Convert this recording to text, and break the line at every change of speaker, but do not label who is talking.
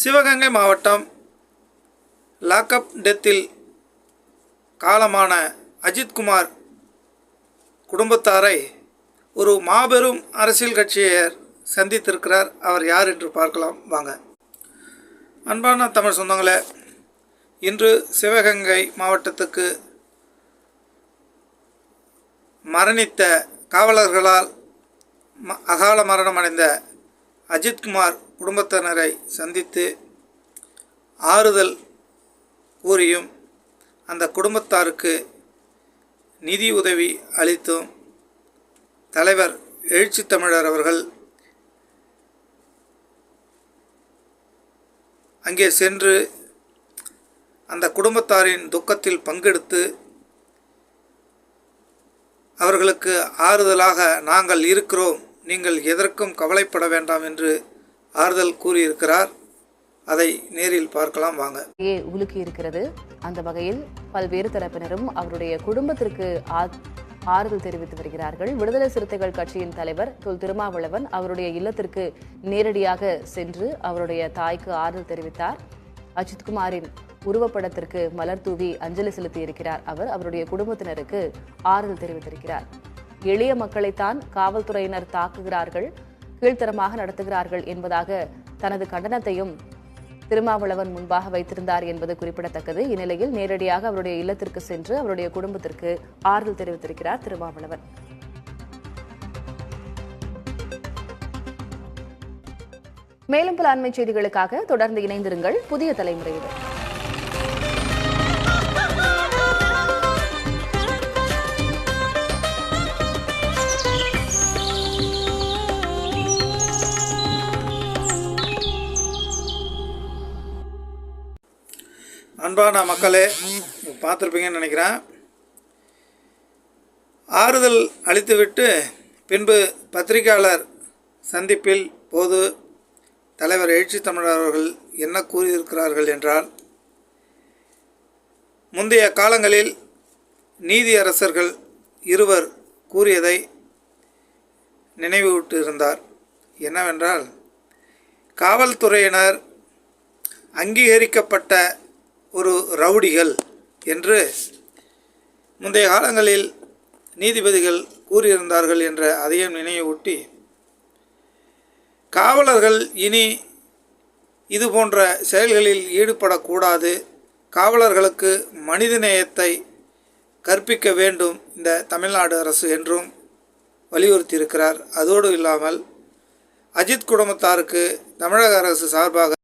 சிவகங்கை மாவட்டம் லாக்அப் டெத்தில் காலமான அஜித்குமார் குடும்பத்தாரை ஒரு மாபெரும் அரசியல் கட்சியர் சந்தித்திருக்கிறார். அவர் யார் என்று பார்க்கலாம். வாங்க. அன்பான தமிழ் சொந்தங்களே இன்று சிவகங்கை மாவட்டத்துக்கு மரணித்த காவலர்களால் ம அகால மரணம் அடைந்த அஜித்குமார் குடும்பத்தினரை சந்தித்து ஆறுதல் கூறியும் அந்த குடும்பத்தாருக்கு நிதி உதவி அளித்தும் தலைவர் எழுச்சி தமிழர் அவர்கள் அங்கே சென்று அந்த குடும்பத்தாரின் துக்கத்தில் பங்கெடுத்து அவர்களுக்கு ஆறுதலாக நாங்கள் இருக்கிறோம். நீங்கள் எதற்கும் கவலைப்பட வேண்டாம் என்று ஆறுதல் கூறியிருக்கிறார். அதை நேரில் பார்க்கலாம் வாங்க.
ஏ உலுக்கி இருக்கிறது. அந்த வகையில் பல்வேறு தரப்பினரும் அவருடைய குடும்பத்திற்கு ஆ- ஆறுதல் தெரிவித்து வருகிறார்கள். விடுதலை சிறுத்தைகள் கட்சியின் தலைவர் தொல் திருமாவளவன் அவருடைய இல்லத்திற்கு நேரடியாக சென்று அவருடைய தாய்க்கு ஆறுதல் தெரிவித்தார். அஜித்குமாரின் உருவப்படத்திற்கு மலர் தூவி அஞ்சலி செலுத்தி இருக்கிறார் அவர். அவருடைய குடும்பத்தினருக்கு ஆறுதல் தெரிவித்திருக்கிறார். எளிய மக்களைத்தான் காவல்துறையினர் தாக்குகிறார்கள் கீழ்த்தரமாக நடத்துகிறார்கள் என்பதாக தனது கண்டனத்தையும் திருமாவளவன் முன்பாக வைத்திருந்தார் என்பது குறிப்பிடத்தக்கது. இந்நிலையில் நேரடியாக அவருடைய இல்லத்திற்கு சென்று அவருடைய குடும்பத்திற்கு ஆறுதல் தெரிவித்திருக்கிறார் திருமாவளவன். மேலும் பல அண்மை செய்திகளுக்காக தொடர்ந்து இணைந்திருங்கள். புதிய தலைமுறையினர்
அன்பான மக்களே பார்த்துருப்பீங்கன்னு நினைக்கிறேன். ஆறுதல் அளித்துவிட்டு பின்பு பத்திரிகையாளர் சந்திப்பில் போது தலைவர் எழுச்சி தமிழர் அவர்கள் என்ன கூறியிருக்கிறார்கள் என்றால் முந்தைய காலங்களில் நீதியரசர்கள் இருவர் கூறியதை நினைவூட்டு இருந்தார் என்னவென்றால் காவல்துறையினர் அங்கீகரிக்கப்பட்ட ஒரு ரவுடிகள் என்று முந்தைய காலங்களில் நீதிபதிகள் கூறியிருந்தார்கள் என்ற அதையும் நினைவூட்டி காவலர்கள் இனி இது போன்ற செயல்களில் ஈடுபடக்கூடாது. காவலர்களுக்கு மனிதநேயத்தை கற்பிக்க வேண்டும் இந்த தமிழ்நாடு அரசு என்றும் வலியுறுத்தியிருக்கிறார். அதோடு இல்லாமல் அஜித் குடும்பத்தாருக்கு தமிழக அரசு சார்பாக